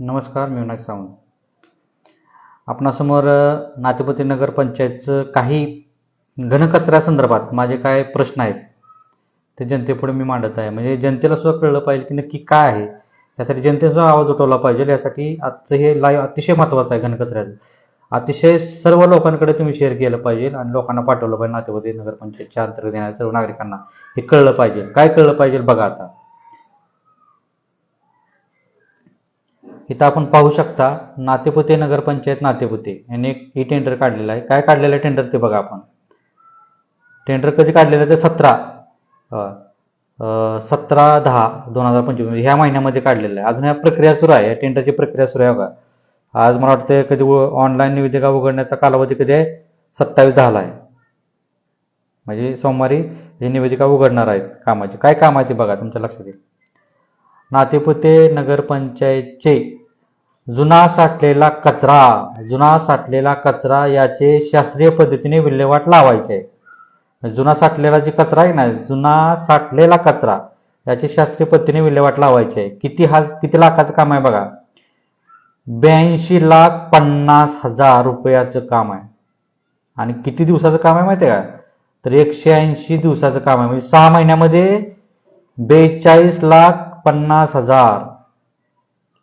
नमस्कार मी विनायक सावंत. आपणासमोर नातेपती नगर पंचायतचं काही घनकचऱ्यासंदर्भात माझे काय प्रश्न आहेत ते जनतेपुढे मी मांडत आहे. म्हणजे जनतेला सुद्धा कळलं पाहिजे की नक्की काय आहे. यासाठी जनतेचा आवाज उठवला पाहिजे. यासाठी आजचं हे लाईव्ह अतिशय महत्त्वाचं आहे घनकचऱ्याचं अतिशय सर्व लोकांकडे तुम्ही शेअर केलं पाहिजे आणि लोकांना पाठवलं पाहिजे. नातेपती नगर पंचायतच्या अंतर्गत येणाऱ्या सर्व नागरिकांना हे कळलं पाहिजे. काय कळलं पाहिजे बघा आता. इथं आपण पाहू शकता नातेपुते नगरपंचायत नातेपुते यांनी ही टेंडर काढलेलं आहे. काय काढलेलं आहे टेंडर ते बघा आपण. टेंडर कधी काढलेलं आहे? ते सतरा. सतरा दहा दोन हजार पंचवीस ह्या महिन्यामध्ये काढलेलं आहे. अजून ह्या प्रक्रिया सुरू आहे. या टेंडरची प्रक्रिया सुरू आहे बघा. आज मला वाटतं कधी ऑनलाईन निवेदिका उघडण्याचा कालावधी कधी आहे? सत्तावीस दहाला आहे. म्हणजे सोमवारी ही निवेदिका उघडणार आहेत कामाची. काय काम आहे ते बघा तुमच्या लक्षात येईल. नातेपुते नगरपंचायतचे जुना साठलेला कचरा जुना साठलेला कचरा याचे शास्त्रीय पद्धतीने विल्हेवाट लावायचे. जुना साठलेला जे कचरा आहे ना जुना साठलेला कचरा याचे शास्त्रीय पद्धतीने विल्हेवाट लावायचे. आहे किती हा किती लाखाचं काम आहे बघा. ब्याऐंशी लाख पन्नास हजार रुपयाचं काम आहे. आणि किती दिवसाचं काम आहे माहिती आहे का? तर एकशे ऐंशी दिवसाचं काम आहे. म्हणजे सहा महिन्यामध्ये बेचाळीस लाख पन्नास हजार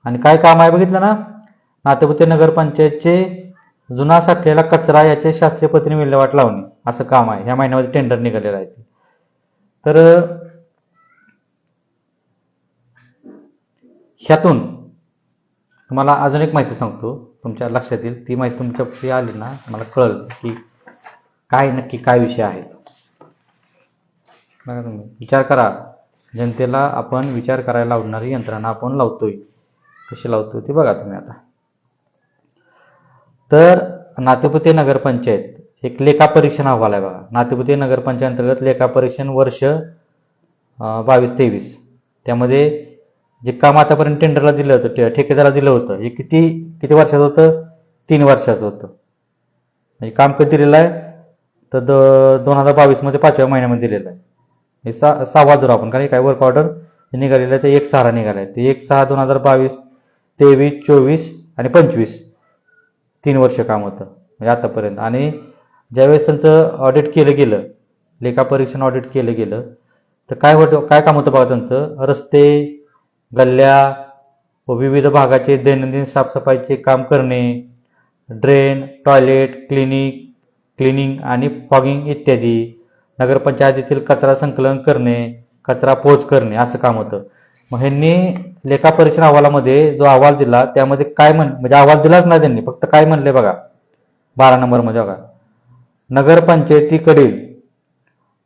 आणि काय काम आहे बघितलं ना? नातेपुते नगरपंचायतचे जुना साठलेला कचरा याचे शास्त्रीय पत्नी विल्हेवाट लावणे असं काम आहे. ह्या महिन्यामध्ये टेंडर निघालेलं आहे तर ह्यातून तुम्हाला अजून एक माहिती सांगतो. तुमच्या लक्षात येईल. ती माहिती तुमच्यापाशी आली ना मला कळल की काय नक्की काय विषय आहे विचार करा. जनतेला आपण विचार करायला लावणारी यंत्रणा आपण लावतोय. कशी लावतो ते बघा तुम्ही आता. तर नातेपुते नगरपंचायत एक लेखा परीक्षण अहवाल आहे बघा. नातेपुते नगरपंचायत अंतर्गत लेखा परीक्षण वर्ष बावीस तेवीस. त्यामध्ये जे काम आतापर्यंत टेंडरला दिलं होतं ठे- ठेकेदाराला दिलं होतं हे किती किती वर्षाचं होतं? तीन वर्षाचं होतं. म्हणजे काम कधी दिलेलं आहे? तर द दोन हजार बावीसमध्ये पाचव्या महिन्यामध्ये दिलेलं आहे. हे सा सहावा जर आपण कारण काय वर्क ऑर्डर निघालेलं आहे ते एक सहा निघालं आहे ते एक सहा दोन हजार बावीस तेवीस चोवीस आणि पंचवीस. तीन वर्ष काम होतं म्हणजे आतापर्यंत. आणि ज्यावेळेस त्यांचं ऑडिट केलं गेलं लेखापरीक्षण ऑडिट केलं गेलं तर काय होतं काय काम होतं बघा त्यांचं? रस्ते गल्ल्या व विविध भागाचे दैनंदिन साफसफाईचे काम करणे ड्रेन टॉयलेट क्लिनिक क्लिनिंग आणि फॉगिंग इत्यादी. नगरपंचायतीतील कचरा संकलन करणे कचरा पोच करणे असं काम होतं. मग ह्यांनी लेखापरीक्षण अहवालामध्ये जो अहवाल दिला त्यामध्ये काय म्हण म्हणजे अहवाल दिलाच नाही त्यांनी फक्त काय म्हणले बघा. बारा नंबरमध्ये म्हणजे बघा. नगरपंचायतीकडील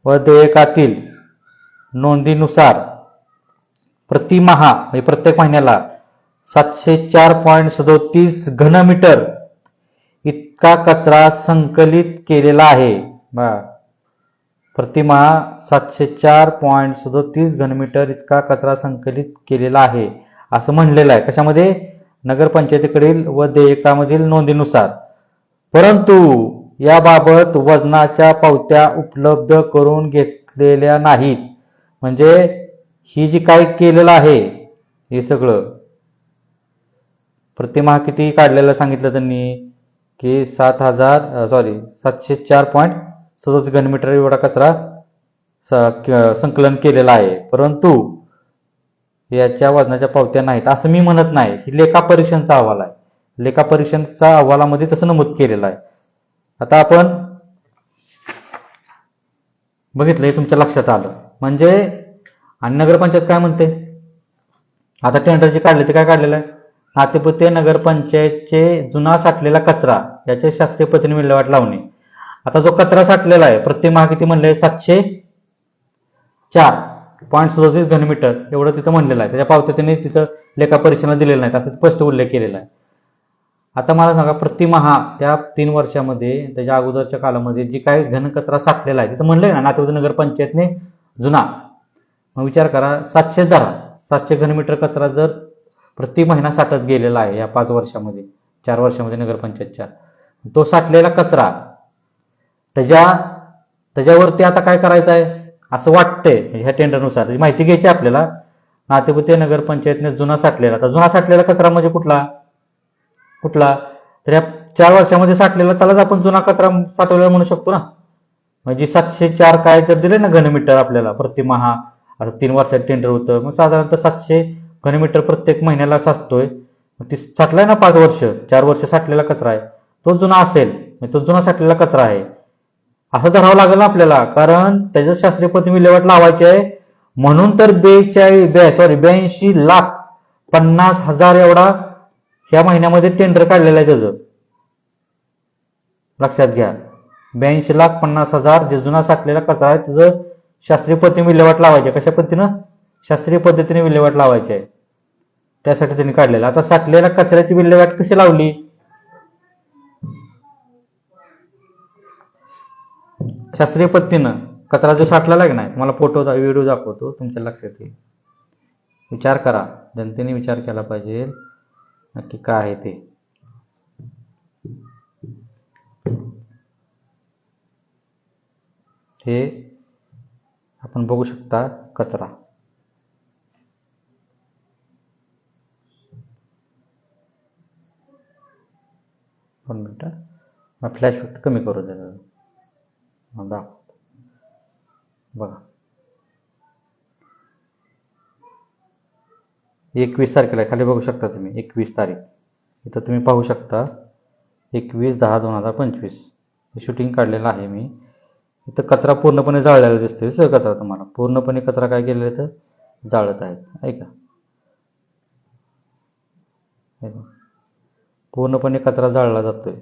व देयकातील नोंदीनुसार प्रतिमहा म्हणजे प्रत्येक महिन्याला सातशे चार पॉईंट सदोतीस घनमीटर इतका कचरा संकलित केलेला आहे. बघा. प्रतिमहा सातशे चार पॉईंट सदोतीस घनमीटर इतका कचरा संकलित केलेला आहे. असं म्हणलेलं आहे. कशामध्ये? नगरपंचायतीकडील व देयकामधील नोंदीनुसार. परंतु याबाबत वजनाच्या पावत्या उपलब्ध करून घेतलेल्या नाहीत. म्हणजे ही जी काय केलेलं आहे हे सगळं. प्रतिमा किती काढलेलं सांगितलं त्यांनी? की सात हजार सॉरी सातशे चार पॉईंट सतत घनमीटर एवढा कचरा संकलन केलेला आहे. परंतु याच्या वजनाच्या पावत्या नाहीत असं मी म्हणत नाही. ही लेखा परीक्षणचा अहवाल आहे. लेखा परीक्षणचा अहवालामध्ये तसं नमूद केलेलं आहे. आता आपण बघितलं हे तुमच्या लक्षात आलं. म्हणजे आणि नगरपंचायत काय म्हणते? आता टेंडर जे काढले ते काय काढलेलं आहे? नातेपुते नगरपंचायतचे जुना साठलेला कचरा याचे शास्त्रीय पद्धतीने विल्हेवाट लावणे. आता जो कचरा साठलेला आहे प्रत्येक महा किती म्हणले सातशे चार पॉईंट सदोतीस घनमीटर एवढं तिथं म्हणलेलं आहे. त्याच्या पावत्या त्यांनी तिथं लेखा परीक्षेला दिलेलं नाही असं स्पष्ट उल्लेख केलेला आहे. आता मला सांगा प्रतिमहा त्या तीन वर्षामध्ये त्याच्या अगोदरच्या कालामध्ये जी काही घनकचरा साठलेला आहे तिथं म्हणलंय ना नातेवाईक नगर पंचायतने जुना. मग विचार करा सातशे धरा सातशे घनमीटर कचरा जर प्रति महिना साठत गेलेला आहे या पाच वर्षामध्ये चार वर्षामध्ये नगरपंचायतच्या तो साठलेला कचरा त्याच्या त्याच्यावरती आता काय करायचं आहे असं वाटतंय म्हणजे ह्या टेंडरनुसार माहिती घ्यायची आपल्याला. नातेपुते नगरपंचायतने जुना साठलेला. आता जुना साठलेला कचरा म्हणजे कुठला? कुठला? तर या चार वर्षामध्ये साठलेला त्यालाच आपण जुना कचरा साठवलेला म्हणू शकतो ना. म्हणजे सातशे चार काय तर दिले ना घनमीटर आपल्याला प्रतिमहा आता तीन वर्षात टेंडर होतं. मग साधारणतः सातशे घनमीटर प्रत्येक महिन्याला साचतोय मग ती साठलाय ना पाच वर्ष. चार वर्ष साठलेला कचरा आहे. तो जुना असेल. म्हणजे तो जुना साठलेला कचरा आहे. असं धरावं लागेल ना आपल्याला. कारण त्याचं शास्त्रीय पद्धती विल्हेवाट लावायची आहे. म्हणून तर बेचाळीस बे सॉरी ब्याऐंशी लाख पन्नास हजार एवढा ह्या महिन्यामध्ये टेंडर काढलेला आहे त्याचं. लक्षात घ्या. ब्याऐंशी लाख पन्नास हजार जे जुना साठलेला कचरा आहे त्याचं शास्त्रीय पद्धतीने विल्हेवाट लावायची कशा पद्धतीनं? शास्त्रीय पद्धतीने विल्हेवाट लावायची आहे. त्यासाठी त्यांनी काढलेला. आता साठलेल्या कचऱ्याची विल्हेवाट कशी लावली? शास्त्रीय पद्धतीनं कचरा जो साठलेला आहे की नाही तुम्हाला फोटो व्हिडिओ दाखवतो तुमच्या लक्षात येईल. विचार करा. जनतेने विचार केला पाहिजे. नक्की काय आहे ते. हे आपण बघू शकता कचरा. दोन मिनटं. फ्लॅश फक्त कमी करू द्या. जरा. बघा. एकवीस तारखेला आहे. खाली बघू शकता तुम्ही एकवीस तारीख. इथं तुम्ही पाहू शकता एकवीस दहा दोन हजार पंचवीस. हे शूटिंग काढलेलं आहे मी. इथं कचरा पूर्णपणे जाळलेला दिसतोय सर कचरा तुम्हाला. पूर्णपणे कचरा काय केलेला आहे तर जाळत आहेत. ऐका पूर्णपणे कचरा जाळला जातोय.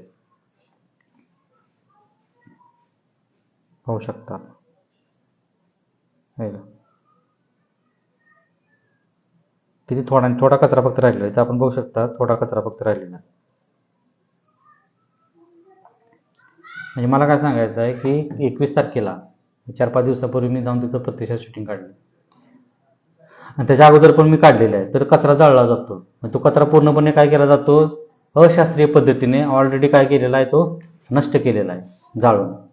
होऊ शकता. किती थोडा थोडा कचरा फक्त राहिलेला आहे. तर आपण बघू शकता थोडा कचरा फक्त राहिलेला आहे. म्हणजे मला काय सांगायचं आहे की एकवीस तारखेला चार पाच दिवसापूर्वी मी जाऊन तिथं प्रत्यक्षात शूटिंग काढलं. आणि त्याच्या अगोदर पण मी काढलेलं आहे. तर कचरा जाळला जातो. मग तो कचरा पूर्णपणे काय केला जातो? अशास्त्रीय पद्धतीने ऑलरेडी काय केलेला आहे तो? नष्ट केलेला आहे. जाळून.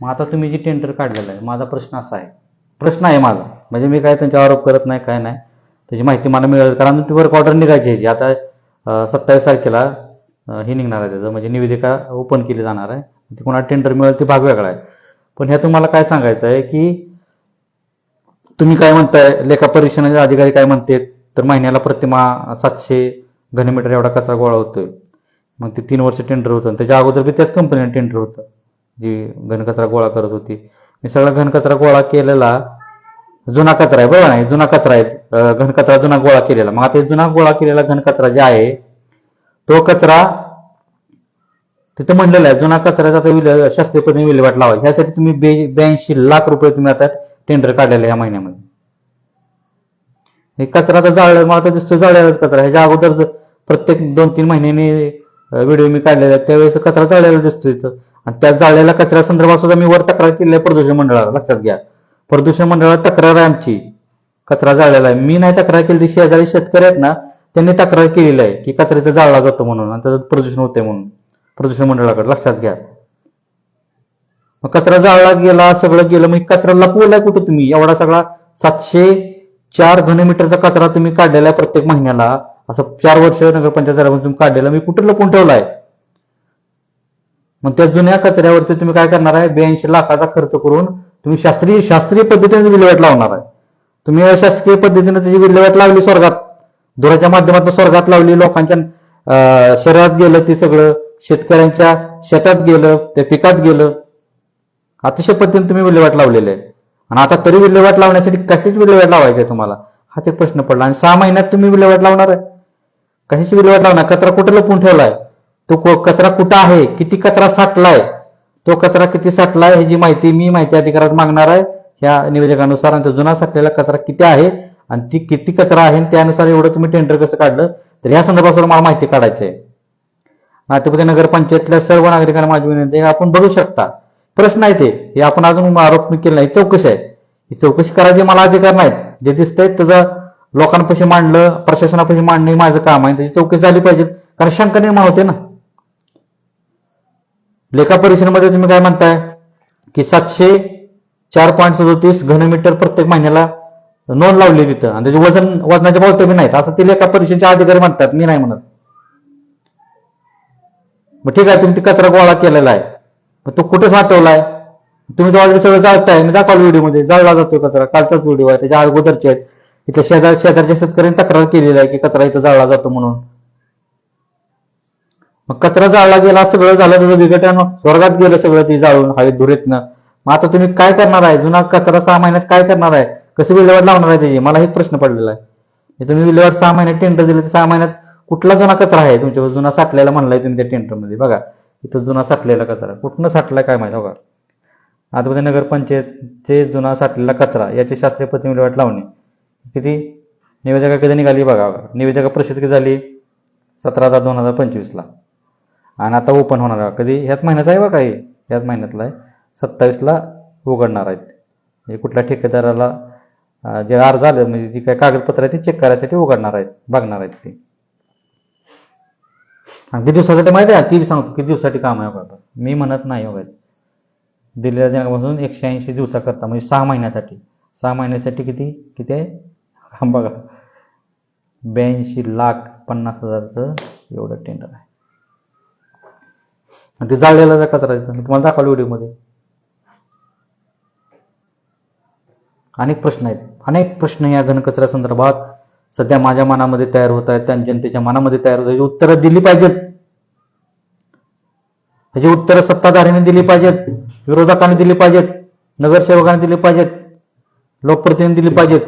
मग आता तुम्ही जे टेंडर काढलेलं आहे माझा प्रश्न असा आहे. प्रश्न आहे माझा. म्हणजे मी काय त्यांच्या आरोप करत नाही काय नाही. त्याची माहिती मला मिळेल कारण ती वर्क ऑर्डर निघायची ह्याची आता सत्तावीस तारखेला हे निघणार आहे त्याचं. म्हणजे निवेदिका ओपन केली जाणार आहे. ती कोणाला टेंडर मिळेल ते भाग वेगळा आहे. पण ह्या तुम्हाला काय सांगायचं आहे की तुम्ही काय म्हणताय लेखा परीक्षणाचे अधिकारी काय म्हणते तर महिन्याला प्रतिमा सातशे घनमीटर एवढा कचरा गोळा होतोय. मग ते तीन वर्ष टेंडर होतं आणि त्याच्या अगोदर बी त्याच कंपनीने टेंडर होतं. जी घनकचरा गोळा करत होती. मी सगळा घनकचरा गोळा केलेला जुना कचरा आहे बरोबर नाही जुना कचरा आहे. घनकचरा जुना गोळा केलेला. मग आता जुना गोळा केलेला घनकचरा जे आहे तो कचरा तिथं म्हणलेला आहे जुना कचऱ्याचा आता शास्त्रीय पद्धतीने विल्हेवाट लावा. ह्यासाठी तुम्ही ब्याऐंशी लाख रुपये तुम्ही आता टेंडर काढलेला या महिन्यामध्ये. हे कचरा तर जाळला मला तर दिसतो जाळलेलाच कचरा. ह्याच्या अगोदर प्रत्येक दोन तीन महिन्यांनी व्हिडिओ मी काढलेला आहे त्यावेळेस कचरा जाळलेला दिसतो इथं. आणि त्या जाळलेल्या कचऱ्या संदर्भात सुद्धा मी वर तक्रार केली आहे प्रदूषण मंडळाला. लक्षात घ्या. प्रदूषण मंडळाला तक्रार आहे आमची. कचरा जाळलेला आहे. मी नाही तक्रार केली ती शेजारी शेतकरी आहेत ना त्यांनी तक्रार केलेली आहे की कचऱ्याचा जाळला जातो म्हणून आणि त्याचं प्रदूषण होते म्हणून. प्रदूषण मंडळाकडे. लक्षात घ्या. मग कचरा जाळला गेला सगळं गेलं मग कचरा लपवलाय कुठं तुम्ही? एवढा सगळा सातशे चार घनमीटरचा कचरा तुम्ही काढलेला आहे प्रत्येक महिन्याला. असं चार वर्ष नगरपंचायत तुम्ही काढलेला मी कुठं लपून ठेवलाय? मग त्या जुन्या कचऱ्यावरती तुम्ही काय करणार आहे? ब्याऐंशी लाखाचा खर्च करून तुम्ही शास्त्रीय शास्त्रीय पद्धतीने विल्हेवाट लावणार आहे. तुम्ही अशासकीय पद्धतीने त्याची विल्हेवाट लावली स्वर्गात. धुराच्या माध्यमातून स्वर्गात लावली लोकांच्या अं, शरीरात गेलं ते सगळं शेतकऱ्यांच्या शेतात गेलं त्या पिकात गेलं. अतिशय पद्धतीने तुम्ही विल्हेवाट लावलेले आहे. आणि आता तरी विल्हेवाट लावण्यासाठी कशीच विल्हेवाट लावायची आहे तुम्हाला? हाच एक प्रश्न पडला. आणि सहा महिन्यात तुम्ही विल्हेवाट लावणार आहे. कशाची विल्हेवाट लावणार? कचरा कुठे लपून ठेवलाय तो को- कचरा कुठं आहे? किती कचरा साठलाय? तो कचरा किती साठलाय? ह्याची माहिती मी माहिती अधिकारात मागणार आहे ह्या निवेदकानुसार आणि जुना साठलेला कचरा किती आहे आणि ती किती कचरा आहे त्यानुसार एवढं तुम्ही टेंडर कसं काढलं तर या संदर्भात मला माहिती काढायची आहे नातेपुते नगरपंचायतल्या सर्व नागरिकांना माझी विनंती आहे आपण बघू शकता. प्रश्न आहे ते हे आपण अजून आरोप मी केला नाही चौकशी आहे. ही चौकशी करायची मला अधिकार नाहीत. जे दिसतंय त्याचं लोकांपाशी मांडलं प्रशासनापाशी मांडणं हे माझं काम आहे त्याची चौकशी झाली पाहिजे कारण शंका निर्माण होते ना. लेखा परिषदेमध्ये तुम्ही काय म्हणताय? की सातशे चार पॉईंट सदोतीस घनमीटर प्रत्येक महिन्याला नोंद लावली तिथं. आणि त्याचे वजन वजनाचे पावते बी नाहीत. असं ते लेखा परीक्षेचे अधिकारी म्हणतात. मी नाही म्हणत. मग ठीक आहे तुम्ही ते कचरा गोळा केलेला आहे. मग तो कुठे साठवलाय? तुम्ही तो ऑलरेडी सगळं जाळताय मी दाखवलं व्हिडिओमध्ये. जाळला जातो कचरा. कालचाच व्हिडिओ आहे. त्याच्या अगोदरचे आहेत. इथल्या शेजार शेजारच्या शेतकऱ्यांनी तक्रार केलेली आहे की कचरा इथं जाळला जातो म्हणून. मग कचरा जाळला गेला सगळं झालं त्याचं विघटन स्वर्गात गेलं सगळं ती जाळून हवेत धुरेतनं. मग आता तुम्ही काय करणार आहे? जुना कचरा सहा महिन्यात काय करणार आहे? कसं विल्हेवाट लावणार आहे त्याची? मला एक प्रश्न पडलेला आहे. तुम्ही विल्हेवाट सहा महिन्यात टेंडर दिले तर सहा महिन्यात कुठला जुना कचरा आहे तुमच्या जुना साठलेला म्हणलाय तुम्ही त्या टेंडरमध्ये बघा. इथं जुना साठलेला कचरा. कुठनं साठलाय काय माहिती बघा. आतमध्ये नगरपंचायतचे जुना साठलेला कचरा याची शास्त्रीय पद्धती विल्हेवाट लावणे. किती? निवेदका कधी निघाली बघा. निवेदका प्रसिद्ध झाली? सतरा हजार दोन हजार पंचवीसला. आणि आता ओपन होणार आहे. कधी? ह्याच महिन्याचा आहे बघा हे ह्याच महिन्यातला आहे. सत्तावीसला उघडणार आहेत. हे कुठल्या ठेकेदाराला जे अर्ज आलं म्हणजे जी काही कागदपत्र आहे ती चेक करायसाठी उघडणार आहेत बघणार आहेत ते. किती दिवसासाठी माहिती आहे? ती बी सांगतो. किती दिवसासाठी काम आहे बघा मी म्हणत नाही हो बघा दिलेल्या जनापासून एकशे ऐंशी दिवसाकरता म्हणजे सहा महिन्यासाठी. सहा महिन्यासाठी किती? किती आहे? बघा. ब्याऐंशी लाख पन्नास हजारचं एवढं टेंडर आहे. आणि ते जाळलेला जा कचरा मी तुम्हाला दाखवलं व्हिडिओमध्ये. अनेक प्रश्न आहेत. अनेक प्रश्न या घनकचऱ्या संदर्भात सध्या माझ्या मनामध्ये तयार होत आहेत. त्या जनतेच्या मनामध्ये तयार होत आहेत. उत्तरं दिली पाहिजेत. ह्याची उत्तरं सत्ताधाऱ्यांनी दिली पाहिजेत विरोधकांनी दिली पाहिजेत नगरसेवकांनी दिली पाहिजेत लोकप्रतिनिधी दिली पाहिजेत.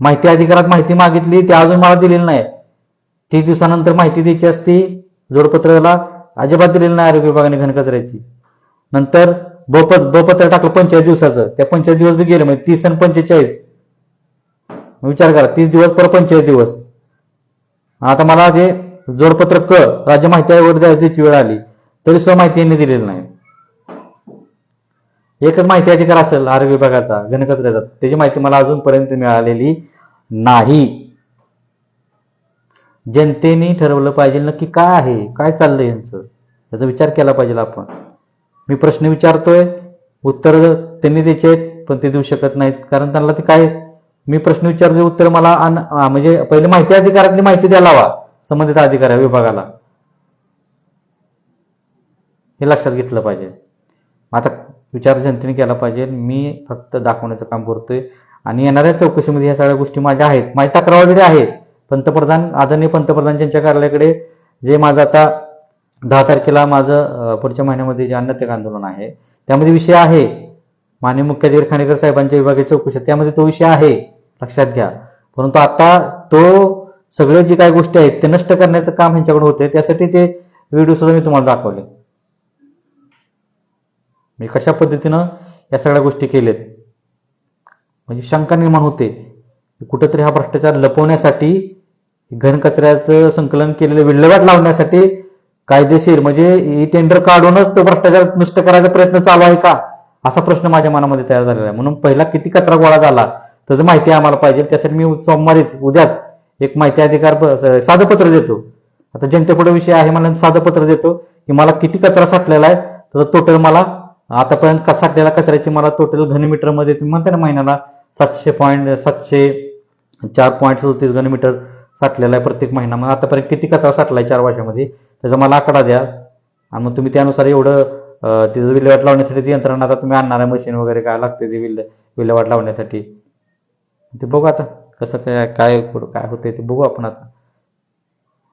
माहिती अधिकारात माहिती मागितली ती अजून मला दिलेली नाही तीस दिवसानंतर माहिती द्यायची असती जोडपत्राला अजिबात दिलेली नाही आरोग्य विभागाने घनकचऱ्याची. नंतर बपत बपत्र टाकलं पंचेचाळीस दिवसाचं. त्या पंचेचाळीस दिवस बी गेले म्हणजे तीस आणि पंचेचाळीस. विचार करा तीस दिवस पर पंचेचाळीस दिवस. आता मला जे जोडपत्र क राज्य माहिती आयोगावर द्यायची वेळ आली तरी सुद्धा माहिती यांनी दिलेली नाही. एकच माहिती अधिकार असेल आरोग्य विभागाचा घनकचऱ्याचा त्याची माहिती मला अजूनपर्यंत मिळालेली नाही. जनतेने ठरवलं पाहिजे नक्की काय आहे काय चाललंय यांचं? याचा विचार केला पाहिजे आपण. मी प्रश्न विचारतोय उत्तर त्यांनी द्यायचे आहेत पण ते देऊ शकत नाहीत. कारण त्यांना ते काय मी प्रश्न विचारतो उत्तर मला अन- म्हणजे पहिले माहिती अधिकारातली माहिती द्यायला हवा संबंधित अधिकारी विभागाला. हे लक्षात घेतलं पाहिजे. आता विचार जनतेने केला पाहिजे. मी फक्त दाखवण्याचं काम करतोय. आणि येणाऱ्या चौकशीमध्ये ह्या सगळ्या गोष्टी माझ्या आहेत. माझी तक्रार ऑलरेडी आहे. पंतप्रधान आदरणीय पंतप्रधान यांच्या कार्यालयाकडे जे माझं आता दहा तारखेला माझं पुढच्या महिन्यामध्ये जे अन्नत्याग आंदोलन आहे त्यामध्ये विषय आहे. माननीय मुख्याधिकारी खानेकर साहेबांच्या विभागाची चौकशी त्यामध्ये तो विषय आहे. लक्षात घ्या. परंतु आता तो सगळे जे काही गोष्टी आहेत ते नष्ट करण्याचं काम ह्यांच्याकडे होते त्यासाठी ते व्हिडिओ सुद्धा मी तुम्हाला दाखवले. मी कशा पद्धतीनं या सगळ्या गोष्टी केल्यात? म्हणजे शंका निर्माण होते. कुठेतरी हा भ्रष्टाचार लपवण्यासाठी घनकचऱ्याचं संकलन केलेलं विल्हेवाट लावण्यासाठी कायदेशीर म्हणजे ही टेंडर काढूनच तो भ्रष्टाचार नष्ट करायचा प्रयत्न चालू आहे का? असा प्रश्न माझ्या मनामध्ये तयार झालेला आहे. म्हणून पहिला किती कचरा गोळा झाला त्याची माहिती आम्हाला पाहिजे. त्यासाठी मी सोमवारीच उद्याच एक माहिती अधिकार साधं पत्र देतो. आता जनतेपुढे विषय आहे मला साधं पत्र देतो की मला किती कचरा साठलेला आहे त्याचा टोटल मला आतापर्यंत साठलेला कचऱ्याची मला टोटल घनमीटरमध्ये तुम्ही म्हणता ना महिन्याला सातशे पॉईंट सातशे चार पॉईंट सदतीस घनमीटर साठलेला आहे प्रत्येक महिना. मग आतापर्यंत किती कचरा आहे चार वर्षामध्ये? त्याचा मला आकडा द्या. आणि मग तुम्ही त्यानुसार एवढं तिथं विल्हेवाट लावण्यासाठी ती यंत्रणा आता तुम्ही आणणार आहे मशीन वगैरे काय लागते ते विल्हे विल्हेवाट लावण्यासाठी? ते बघू आता कसं काय काय काय होतंय ते बघू आपण आता.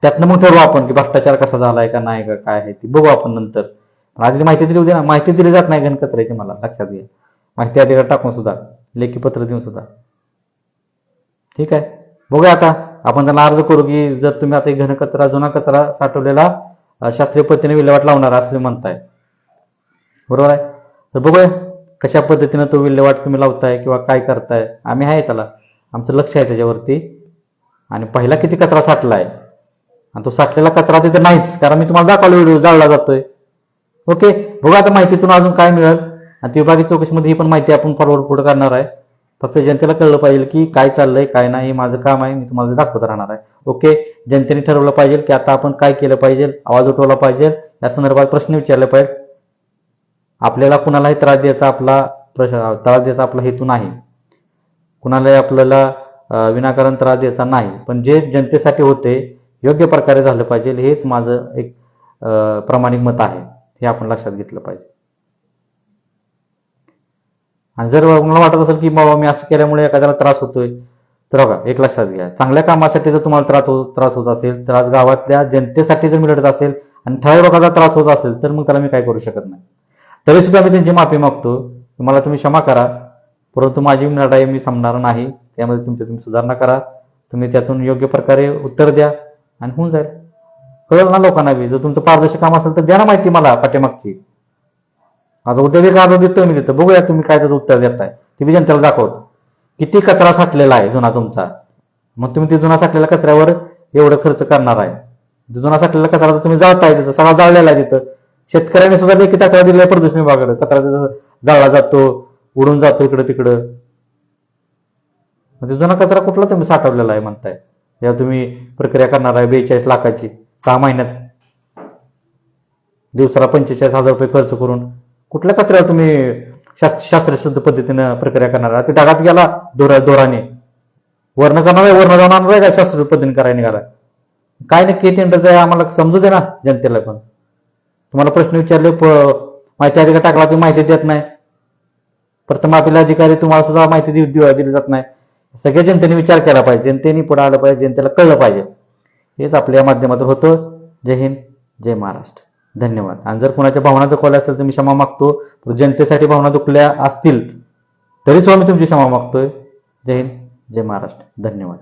त्यातनं मग ठरवू आपण की भ्रष्टाचार कसा झालाय का नाही का काय आहे ते बघू आपण नंतर. पण आधी माहिती दिली होती ना माहिती दिली जात नाही घनकचऱ्याची मला लक्षात घ्या. माहिती अधिकार टाकून सुद्धा लेखी पत्र देऊन सुद्धा. ठीक आहे? बघूया आता. आपण त्यांना अर्ज करू की जर तुम्ही आता घनकचरा जुना कचरा साठवलेला शास्त्रीय पद्धतीने विल्हेवाट लावणार असं म्हणताय. बरोबर आहे? तर बघूया कशा पद्धतीनं तो विल्हेवाट तुम्ही लावताय किंवा काय करताय. आम्ही आहे त्याला. आमचं लक्ष आहे त्याच्यावरती. आणि पहिला किती कचरा साठला आहे आणि तो साठलेला कचरा तिथे नाहीच कारण मी तुम्हाला दाखवलो व्हिडिओ जाळला जातोय. ओके बघा आता माहितीतून अजून काय मिळेल. आणि ती विभागीय चौकशीमध्ये ही पण माहिती आपण फॉरवर्ड पुढे करणार आहे. फक्त जनतेला कळलं पाहिजे की काय चाललंय काय नाही हे माझं काम आहे मी तुम्हाला दाखवत राहणार आहे. ओके? जनतेने ठरवलं पाहिजे की आता आपण काय केलं पाहिजे आवाज उठवला पाहिजे या संदर्भात प्रश्न विचारले पाहिजे. आपल्याला कुणालाही त्रास द्यायचा आपला त्रास द्यायचा आपला हेतू नाही. कुणालाही आपल्याला विनाकारण त्रास द्यायचा नाही. पण जे जनतेसाठी होते योग्य प्रकारे झालं पाहिजे हेच माझं एक प्रामाणिक मत आहे. हे आपण लक्षात घेतलं पाहिजे. आणि जर मला वाटत असेल की बाबा मी असं केल्यामुळे एखाद्याला त्रास होतोय तर बघा एक लक्षात घ्या. चांगल्या कामासाठी जर तुम्हाला त्रास होत त्रास होत असेल तर आज गावातल्या जनतेसाठी जर मी लढत असेल आणि ठराविक लोकांचा त्रास होत असेल तर मग त्याला मी काय करू शकत नाही. तरी सुद्धा मी त्यांची माफी मागतो. मला तुम्ही क्षमा करा. परंतु माझी लढाई मी संपणार नाही. त्यामध्ये तुमची तुम्ही सुधारणा करा. तुम्ही त्यातून योग्य प्रकारे उत्तर द्या आणि होऊन जाईल. कळलं ना लोकांना बी? जर तुमचं पारदर्शक काम असेल तर द्या ना माहिती मला पाठीमागची. आता उद्या बी काढून देतो मी देतो. बघूया तुम्ही काय त्याचं उत्तर देताय. ते बी जनतेला दाखवतो. किती कचरा साठलेला आहे जुना तुमचा. मग तुम्ही ते जुना साठलेल्या कचऱ्यावर एवढं खर्च करणार आहे. जुना साठलेला कचरा तर तुम्ही जाळताय तिथं सगळा जाळलेला आहे तिथं. शेतकऱ्याने सुद्धा देखील तक्रार दिलेला प्रदूषण विभागाकडे. कचरा जाळला जातो उडून जातो इकडं तिकडं. मग ते जुना कचरा कुठला तुम्ही साठवलेला आहे म्हणताय? या तुम्ही प्रक्रिया करणार आहे बेचाळीस लाखाची सहा महिन्यात. दिवसाला पंचेचाळीस हजार रुपये खर्च करून. कुठल्या कचऱ्यावर तुम्ही शास्त्र शास्त्रशुद्ध पद्धतीनं प्रक्रिया करणार आहात? ते गेला दोरा दोराने. वर्ण करणार आहे वर्ण जाणार नाही का? शास्त्रीय पद्धतीने करायला निघाला काय नक्की टेंडरचं आहे आम्हाला समजू दे ना जनतेला पण. तुम्हाला प्रश्न विचारले माहिती अधिकार टाकला तुम्ही माहिती देत नाही. प्रथम अधिकारी तुम्हाला सुद्धा माहिती दिली जात नाही. सगळ्या जनतेने विचार केला पाहिजे जनतेने पुढे आलं पाहिजे जनतेला कळलं पाहिजे. हेच आपल्या माध्यमातून होतं. जय हिंद जय महाराष्ट्र. धन्यवाद. आणि जर कोणाच्या भावना दुखवल्या असेल तर मी क्षमा मागतो. जनतेसाठी भावना दुखल्या असतील तरी सुद्धा मी तुमची क्षमा मागतोय. जय हिंद जय महाराष्ट्र. धन्यवाद.